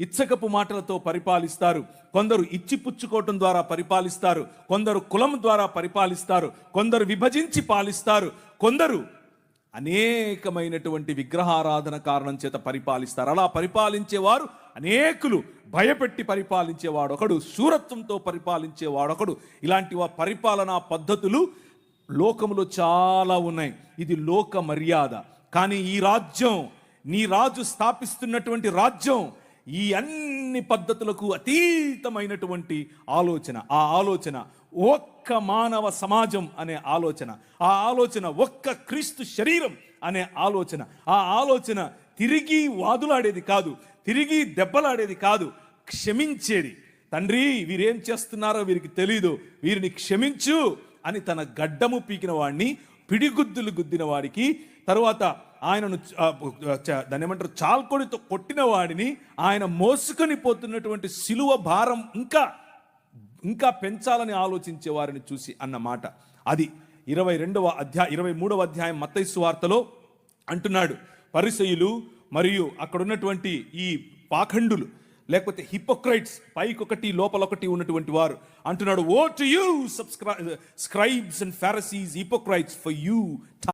ఇచ్చకపు మాటలతో పరిపాలిస్తారు. కొందరు ఇచ్చి పుచ్చుకోవటం ద్వారా పరిపాలిస్తారు. కొందరు కులం ద్వారా పరిపాలిస్తారు. కొందరు విభజించి పాలిస్తారు. కొందరు అనేకమైనటువంటి విగ్రహారాధన కారణం చేత పరిపాలిస్తారు. అలా పరిపాలించేవారు అనేకులు భయపెట్టి పరిపాలించేవాడు ఒకడు శూరత్వంతో పరిపాలించేవాడు ఒకడు ఇలాంటి పరిపాలనా పద్ధతులు లోకములో చాలా ఉన్నాయి. ఇది లోక మర్యాద. కానీ ఈ రాజ్యం నీ రాజు స్థాపిస్తున్నటువంటి రాజ్యం ఈ అన్ని పద్ధతులకు అతీతమైనటువంటి ఆలోచన. ఆ ఆలోచన ఒక్క మానవ సమాజం అనే ఆలోచన. ఆ ఆలోచన ఒక్క క్రీస్తు శరీరం అనే ఆలోచన. ఆ ఆలోచన తిరిగి వాదులాడేది కాదు తిరిగి దెబ్బలాడేది కాదు క్షమించేది. తండ్రి వీరేం చేస్తున్నారో వీరికి తెలీదు వీరిని క్షమించు అని తన గడ్డము పీకిన వాడిని పిడిగుద్దులు గుద్దిన వాడికి తరువాత ఆయనను చ- దాన్ని ఏమంటారు? చాల్కొడితో కొట్టిన వాడిని ఆయన మోసుకొని పోతున్నటువంటి సిలువ భారం ఇంకా ఇంకా పెంచాలని ఆలోచించే వారిని చూసి అన్న మాట. అది ఇరవై రెండవ అధ్యాయ ఇరవై మూడవ అధ్యాయం మత్తైసు వార్తలో అంటున్నాడు. పరిసయులు మరియు అక్కడ ఉన్నటువంటి ఈ పాఖండులు లేకపోతే హిపోక్రైట్స్ పైకొకటి లోపలొకటి ఉన్నటువంటి వారు. అంటున్నాడు woe to you సబ్స్క్రై scribes and Pharisees hypocrites for you